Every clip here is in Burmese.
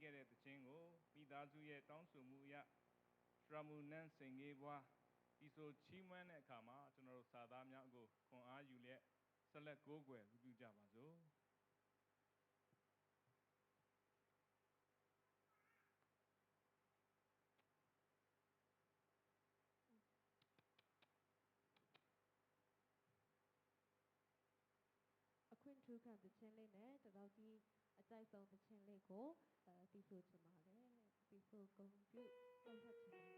ပြီးခဲ့တဲ့သချင်းကိုမိသားစုရဲ့တောင်းဆိုမှုအရထရမူနန်စင်ငေးဘွားဒီဆိုချီးမွမ်းတဲ့အခါမှာကျွန်တော်တို့စာသားများကိုခွန်အားယူလျက်ဆက်လက်ကိုးကွယ်ပြုကြပါစို့ခွင့်ထူးခံသချင်းလေးနဲ့တပေါက်ကြီးအကြိုက်ဆုံးသချင်းလေးကို 呃，第一次嘛嘞，第一次工作，刚开始。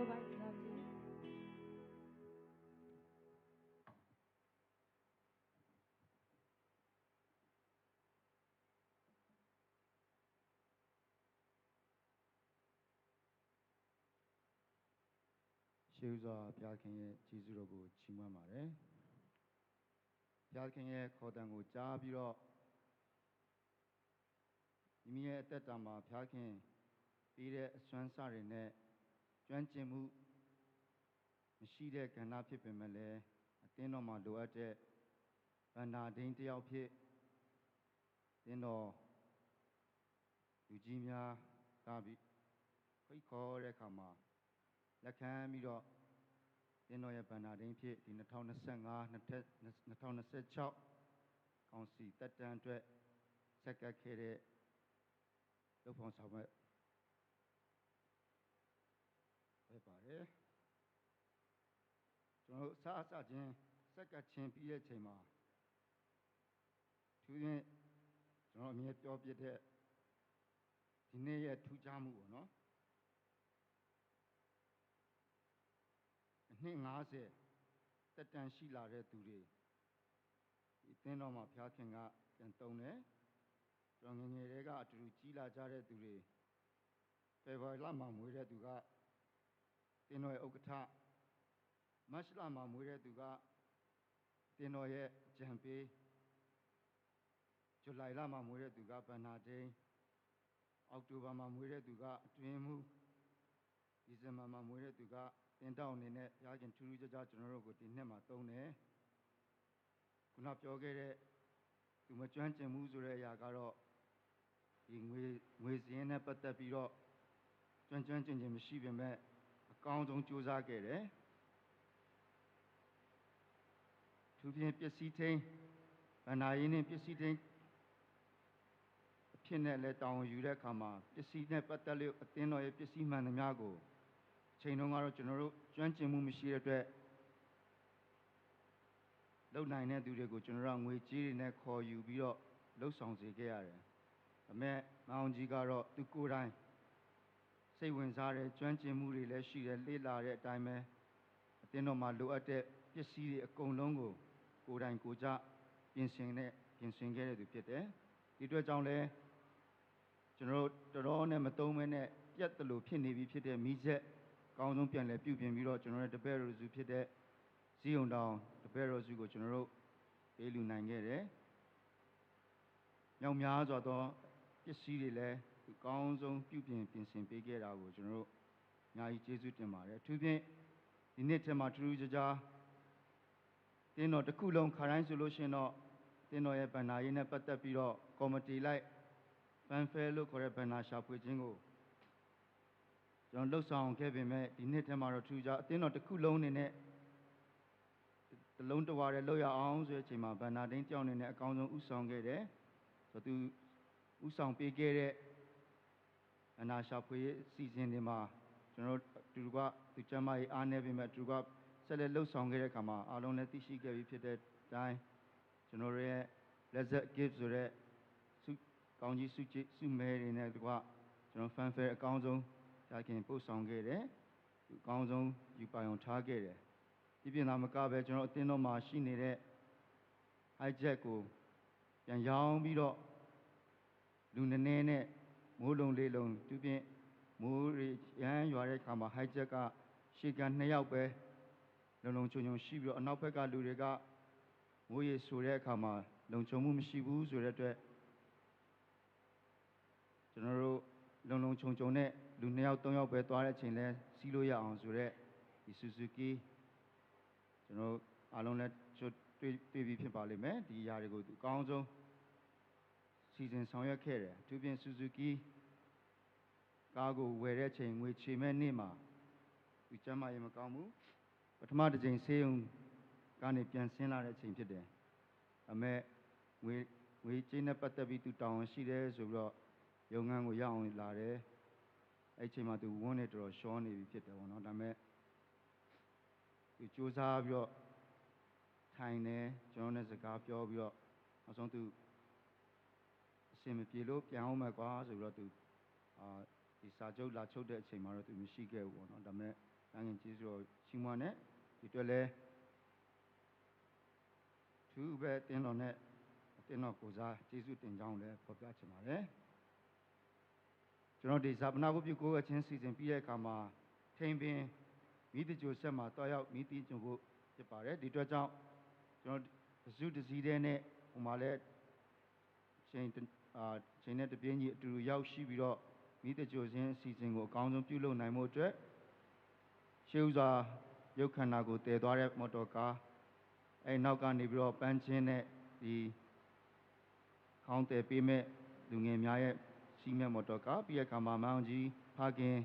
Bye bye, love you. ရှေးဥစွာဘုရားခင်ရဲ့ကျေးဇူးတော်ကိုချီးမွမ်းပါတယ်ဘုရားခင်ရဲ့ခေါ်တံကိုကြားပြီးတော့မိမိရဲ့အသက်တာမှာဘုရားခင်ပေးတဲ့အစွမ်းစတွေနဲ့ ကျွမ်းကျင်မှုမရှိတဲ့ကဏ္ဍဖြစ်ပေမဲ့လည်းအသင်းတော်မှာလိုအပ်တဲ့ဗန္နာဒိန်တစ်ယောက်ဖြစ်သင်းတော်လူကြီးများလာပြီးခိတ်ခေါ်တဲ့အခါမှာလက်ခံပြီးတော့တင်းတော်ရဲ့ဗန္နာဒိန်ဖြစ်ဒီ2025 2026ကောင်စီတက်တန်းအတွက်ဆက်ကပ်ခဲ့တဲ့လုပ်ဖော်ဆောင် မဲ့ပဲပါတယ်ကျွန်တော်တို့အစအစချင်းဆက်ကပ်ချင်းပြီးတဲ့ချိန်မှာသူရင်ကျွန်တော်အမြဲပြောပြတဲ့ဒီနေ့ရဲ့ထူးခြားမှုပေါ့နော်အနှစ်90တက်တန်ရှိလာတဲ့သူတွေဒီသင်းတော်မှာဖျားခင်ကပြန်တုံတယ်ကျွန်တော်ငယ်ငယ်တွေကအတူတူကြီးလာကြတဲ့သူတွေဖေဖော်ဝါရီလမှာမွေးတဲ့သူက သင်းတော်ရဲ့ဥက္ကဋ္ဌမတ်လမှာမွေးတဲ့သူကသင်းတော်ရဲ့ဂျမ်ပေးဇူလိုင်လမှာမွေးတဲ့သူကဗန္နာဒိန်အောက်တိုဘာမှာမွေးတဲ့သူကအတွင်းမှုဒီဇင်ဘာမှာမွေးတဲ့သူကတင်တောင်းအနေနဲ့ဘုရားရှင်ထူးထူးခြားခြားကျွန်တော်တို့ကိုဒီနှစ်မှာသုံးတယ်ခုနပြောခဲ့တဲ့သူမကျွမ်းကျင်မှုဆိုတဲ့အရာကတော့ဒီငွေငွေစည်းနဲ့ပတ်သက်ပြီးတော့ကျွမ်းကျွမ်းကျင်ကျင်မရှိပေမဲ့အ ကောင်းဆုံးကြိုးစားခဲ့တယ်သူဖြင့်ပစ္စည်းထိန်ဗန္နာရင်းနဲ့ပစ္စည်းထိန်အဖြစ်နဲ့လဲတောင်းယူတဲ့အခါမှာပစ္စည်းနဲ့ပတ်သက်လို့အသင်းတော်ရဲ့ပစ္စည်းမှန်သမျှကိုအချိန်တုန်းကတော့ကျွန်တော်တို့ကျွမ်းကျင်မှုမရှိတဲ့အတွက်လုံနိုင်တဲ့သူတွေကိုကျွန်တော်တို့ကငွေကြေးတွေနဲ့ခေါ်ယူပြီးတော့လှုပ်ဆောင်စေခဲ့ရတယ်။ဒါအမေမောင်ကြီးကတော့သူကိုယ်တိုင် စိတ်ဝင်စားတဲ့ကျွမ်းကျင်မှုတွေလည်းရှိတယ်လေ့လာတဲ့အတိုင်းပဲအသင်းတော်မှာလိုအပ်တဲ့ပစ္စည်းတွေအကုန်လုံးကိုကိုယ်တိုင်ကိုယ်ကျပြင်ဆင်တဲ့ပြင်ဆင်ခဲ့တဲ့သူဖြစ်တယ်ဒီအတွက်ကြောင့်လည်းကျွန်တော်တို့တော်တော်နဲ့မတုံးမဲနဲ့ပြတ်တယ်လို့ဖြစ်နေပြီဖြစ်တဲ့မိချက်အကောင်းဆုံးပြန်လဲပြုပြင်ပြီးတော့ကျွန်တော်တို့တပည့်တော်စုဖြစ်တဲ့ဇီးုံတောင်တပည့်တော်စုကိုကျွန်တော်တို့ပေးလူနိုင်ခဲ့တယ်။မြောက်များစွာသောပစ္စည်းတွေလည်း အကောင်းဆုံးပြုပြင်ပြင်ဆင်ပေးခဲ့တာကိုကျွန်တော်တို့အများကြီးကျေးဇူးတင်ပါတယ်။အထူးဖြင့်ဒီနေ့ထဲမှာထူးထူးခြားခြားတင်းတော်တစ်ခုလုံးခါတိုင်းဆိုလို့ရှိရင်တော့တင်းတော်ရဲ့ဗန္နာရေးနဲ့ပတ်သက်ပြီးတော့ကော်မတီလိုက်ဖန်ဖဲလို့ခေါ်တဲ့ဗန္နာရှာဖွေခြင်းကိုကျွန်တော်လှုပ်ဆောင်ခဲ့ပေမဲ့ဒီနှစ်ထဲမှာတော့ထူးခြားအတင်းတော်တစ်ခုလုံးအနေနဲ့တစ်လုံးတစ်ဝါရဲလှုပ်ရအောင်ဆိုတဲ့အချိန်မှာဗန္နာတင်းတယောက်အနေနဲ့အကောင်းဆုံးဥဆောင်ခဲ့တယ်ဆိုတော့သူဥဆောင်ပေးခဲ့တဲ့ အနာရှာဖွေရေးအစီအစဉ်တွေမှာကျွန်တော်တို့အတူတူကသူကျမ်းမာရေးအားနည်းပေမဲ့အတူတူကဆက်လက်လှုပ်ဆောင်ခဲ့တဲ့အခါမှာအားလုံးလည်းသိရှိခဲ့ပြီးဖြစ်တဲ့အတိုင်းကျွန်တော်တို့ရဲ့ Lesser Gift ဆိုတဲ့စုကောင်းကြီးစုကြည်စုမဲတွေနဲ့တကွကျွန်တော် fan fair အကောင်းဆုံးရခင်ပို့ဆောင်ခဲ့တယ်သူအကောင်းဆုံးယူပိုင်အောင်ထားခဲ့တယ်ဒီပြင်သာမကပဲကျွန်တော်အသင်းတော်မှာရှိနေတဲ့ hijack ကိုပြန်ရောင်းပြီးတော့လူနည်းနည်းနဲ့ မိုးလုံးလေးလုံးသူဖြင့်မိုးရရမ်းရွာတဲ့အခါမှာ hijack ကရှေ့ကနှစ်ယောက်ပဲလုံလုံချုံချုံရှိပြီးတော့အနောက်ဘက်ကလူတွေကမိုးရေဆိုတဲ့အခါမှာလုံခြုံမှုမရှိဘူးဆိုတဲ့အတွက်ကျွန်တော်တို့လုံလုံချုံချုံနဲ့လူနှစ်ယောက်သုံးယောက်ပဲသွားတဲ့အချိန်လဲစီးလို့ရအောင်ဆိုတော့ဒီ Suzuki ကျွန်တော်တို့အားလုံးလည်းချွတ်တွေ့တွေ့ပြီးဖြစ်ပါလိမ့်မယ်ဒီຢာတွေကိုသူအကောင်းဆုံး စီစဉ်ဆောင်ရွက်ခဲ့တယ်အထူးဖြင့် Suzuki ကားကိုဝယ်တဲ့ချိန်ငွေချေမဲ့နေ့မှာသူကျမ်းမာရေးမကောင်းဘူးပထမတစ်ချိန်ဆေးရုံကနေပြန်ဆင်းလာတဲ့အချိန်ဖြစ်တယ်အမေငွေငွေကြေးနဲ့ပတ်သက်ပြီးသူတောင်းဝန်ရှိတယ်ဆိုပြီးတော့ရုံငန်းကိုရအောင်လာတယ်အဲ့ဒီအချိန်မှာသူဝန်းနေတော်တော်ရှောနေပြီဖြစ်တယ်ဗောနော်ဒါပေမဲ့သူစူးစမ်းပြီးတော့ထိုင်တယ်ကျွန်တော်နဲ့စကားပြောပြီးတော့နောက်ဆုံးသူ အစင်မပြေလို့ပြန်အောင်မယ်ကွာဆိုပြီးတော့သူအာဒီစာချုပ်လာချုပ်တဲ့အချိန်မှာတော့သူမရှိခဲ့ဘူးပေါ့နော်ဒါပေမဲ့တန်ခင်ကျေးဇူးတော်ချီးမွမ်းတဲ့ဒီအတွက်လဲသူပဲတင်းတော်နဲ့တင်းတော်ကိုစားကျေးဇူးတင်ကြောင်းလဲဖော်ပြချင်ပါတယ်ကျွန်တော်ဒီဇာပနာကိုပြုကိုယ်အချင်းစီစဉ်ပြီးတဲ့အခါမှာထိန်ပင်မိတကြိုဆက်မှာတွားရောက်မိတိကျုံဖို့ဖြစ်ပါတယ်ဒီအတွက်ကြောင့်ကျွန်တော်တစုတစည်းတဲ့နဲ့ဟိုမှာလဲချိန် အာချိန်နဲ့တပြင်းကြီးအတူတူရောက်ရှိပြီးတော့မိတကြိုခြင်းအစီအစဉ်ကိုအကောင်းဆုံးပြုလုပ်နိုင်မှုအတွက်ရှေးဥစွာရုပ်ခန္ဓာကိုတည်သွားတဲ့မော်တော်ကားအဲနောက်ကနေပြီးတော့ပန်းချင်းနဲ့ဒီခေါင်းတည်ပေးမဲ့လူငယ်များရဲ့စီးမဲ့မော်တော်ကားပြီးရခါမှာမောင်ကြီးဖခင်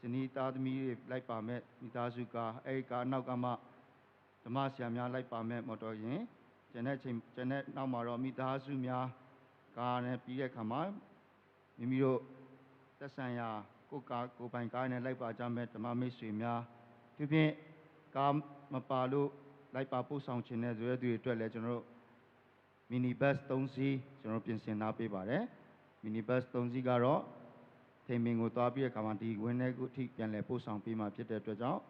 ဇနီးသားသမီးတွေလိုက်ပါမဲ့မိသားစုကားအဲဒီကားနောက်ကမှဓမ္မဆရာများလိုက်ပါမဲ့မော်တော်ယာဉ်ကျန်တဲ့ချိန်ကျန်တဲ့နောက်မှာတော့မိသားစုများ ကားနဲ့ပြီးတဲ့ခါမှာမိမိတို့သက်ဆိုင်ရာကိုယ်ကားကိုယ်ပိုင်ကားနဲ့လိုက်ပါကြမဲ့ဓမ္မမိတ်ဆွေများဒီဖြင့်ကားမပါလို့လိုက်ပါပို့ဆောင်ခြင်းတဲ့ဆိုတဲ့သူတွေအတွက်လည်းကျွန်တော်တို့မီနီဘတ်3စီးကျွန်တော်တို့ပြင်ဆင်ထားပေးပါတယ်မီနီဘတ်3စီးကတော့ထိန်မင်ကိုသွားပြီးတဲ့အခါမှာဒီဝင်းထဲကိုအထိပြန်လည်ပို့ဆောင်ပေးမှာဖြစ်တဲ့အတွက်ကြောင့်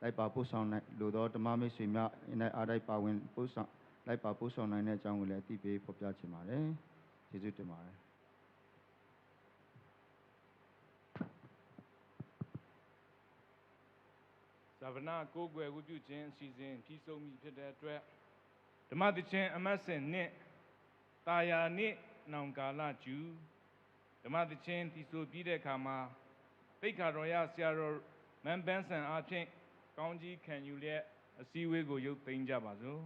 လိုက်ပါပို့ဆောင်နိုင်လို့တော့ဓမ္မမိတ်ဆွေများအင်းနဲ့အားတိုက်ပါဝင်ပို့ဆောင်လိုက်ပါပို့ဆောင်နိုင်တဲ့အကြောင်းကိုလည်းအသိပေးဖော်ပြချင်ပါတယ် ကျေးဇူးတင်ပါတယ်ဇာဗနာကိုးကွယ်ဝတ်ပြုခြင်းအစီအစဉ်ပြီးဆုံးပြီဖြစ်တဲ့အတွက်ဓမ္မသချင်းအမတ်စဉ်နှင့်တာယာနှင့်နောင်ကာလကျူဓမ္မသချင်းတည်ဆိုပြီးတဲ့အခါမှာတိတ်ခါတော်ရဆရာတော်မန်ပန်းဆန်အားဖြင့်ကောင်းကြီးခံယူလျက်အစည်းအဝေးကိုရုပ်သိမ်းကြပါစို့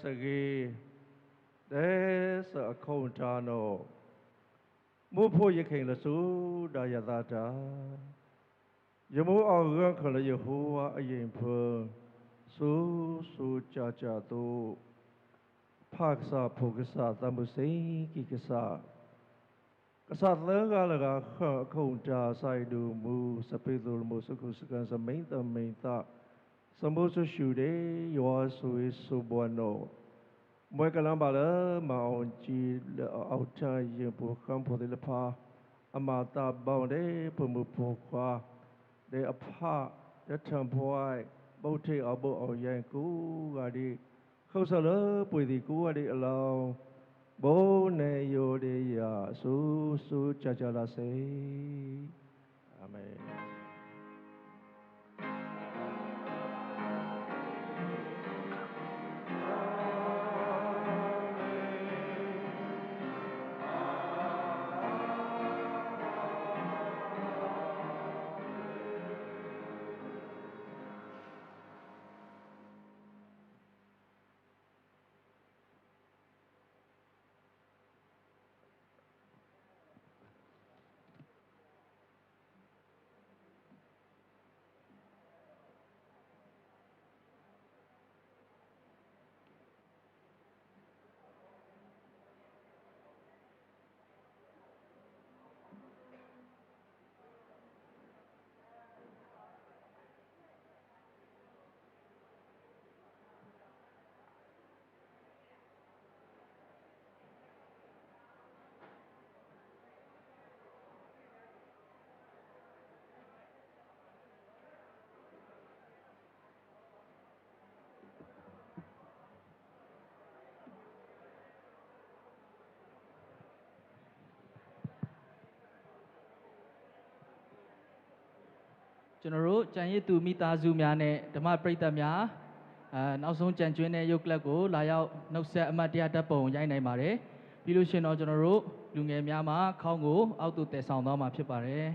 စကေတဲစအခုံတာနောမုဖို့ရခိန်လဆူဒါယတာတာယမိုးအောင်ရန်ခလယဟောဝါအရင်ဖွန်ဆူဆူကြကြတို့ဖာကစာဖုကစာတမှုစိကိကစာကစားလကလကခခုံတာဆိုင်ဒူမူစပိဒူမူစကုစကန်စမိန်တမိန်တာ စမုစရှူဒေယောဆွေစုဘဝနောမွေကလံပါလမောင်ကြည်အောက်ချရင်ပူခံဖို့တယ်ဖာအမတာဘောင်းဒေပမှုဖို့ခွာဒေအဖရထံဘွို ကျွန်တော်တို့ကြံရည်သူမိသားစုများနဲ့ဓမ္မပရိသတ်များအဲနောက်ဆုံးကြံကျွင်းတဲ့ရုပ်ကလပ်ကိုလာရောက်နှုတ်ဆက်အမှတ်တရဓာတ်ပုံရိုက်နိုင်ပါတယ်ပြီးလို့ရှိရင်တော့ကျွန်တော်တို့လူငယ်များမှာခေါင်းကိုအောက်သို့တည်ဆောင်သွားမှာဖြစ်ပါတယ်